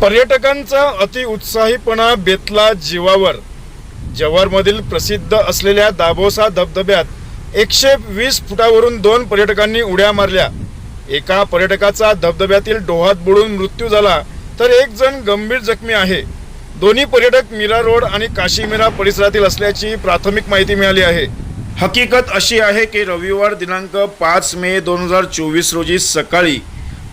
पर्यटकांचा अतिउत्साहीपणा बेतला जीवावर. जव्हारमधील प्रसिद्ध असलेल्या दाभोसा धबधब्यात एकशे वीस फुटावरून दोन पर्यटकांनी उड्या मारल्या. एका पर्यटकाचा धबधब्यातील डोहात बुडून मृत्यू झाला तर एक जण गंभीर जखमी आहे. दोन्ही पर्यटक मीरा रोड आणि काशीमीरा परिसरातील असल्याची प्राथमिक माहिती मिळाली आहे. हकीकत अशी आहे की रविवार दिनांक पाच मे दोन हजार चोवीस रोजी सकाळी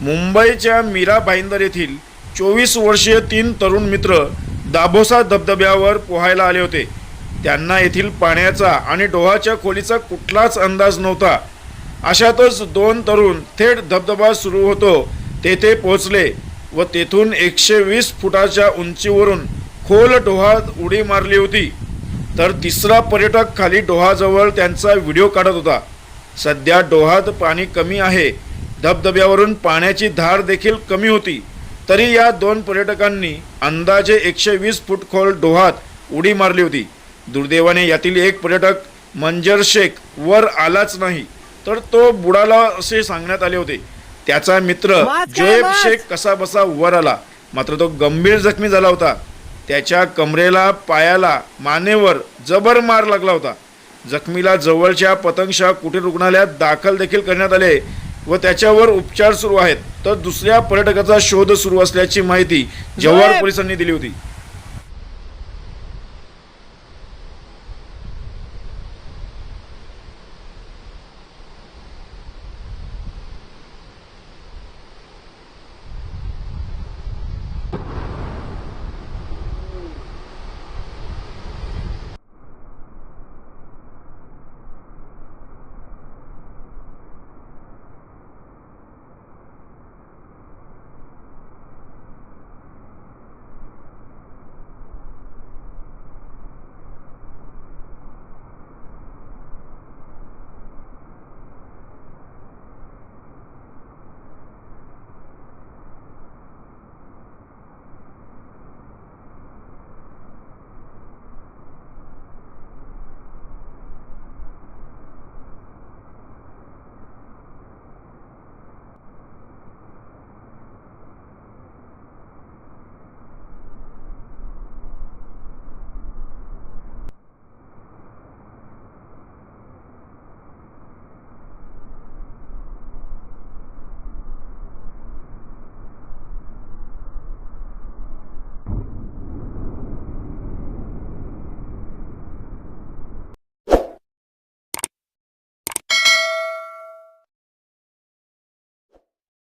मुंबईच्या मीरा भाईंदर येथील चोवीस वर्षीय तीन तरुण मित्र दाभोसा धबधब्यावर पोहायला आले होते. त्यांना येथील पाण्याचा आणि डोहाच्या खोलीचा कुठलाच अंदाज नव्हता. अशातच दोन तरुण थेट धबधबा सुरू होतो. तेथे पोहोचले व तेथून एकशे वीस फुटाच्या उंचीवरून खोल डोहात उडी मारली होती. तर तिसरा पर्यटक खाली डोहाजवळ त्यांचा व्हिडिओ काढत होता. सध्या डोहात पाणी कमी आहे. धबधब्यावरून पाण्याची धार देखील कमी होती. तरी या दोन पर्यटकांनी अंदाजे एकशे वीस फूट खोल डोहात उडी मारली होती. दुर्दैवाने यातील एक पर्यटक मंजर शेख वर आलाच नाही तर तो बुडाला असे सांगण्यात आले होते. त्याचा मित्र जोएब? शेख कसा बसा वर आला मात्र तो गंभीर जखमी झाला होता. त्याच्या कमरेला पायाला मानेवर जबर मार लागला होता. जखमीला जवळच्या पतंगशा कुटीर रुग्णालयात दाखल देखील करण्यात आले व त्याच्यावर उपचार सुरू आहेत. तर दुसऱ्या पर्यटकाचा शोध सुरू असल्याची माहिती जव्हार! पोलिसांनी दिली होती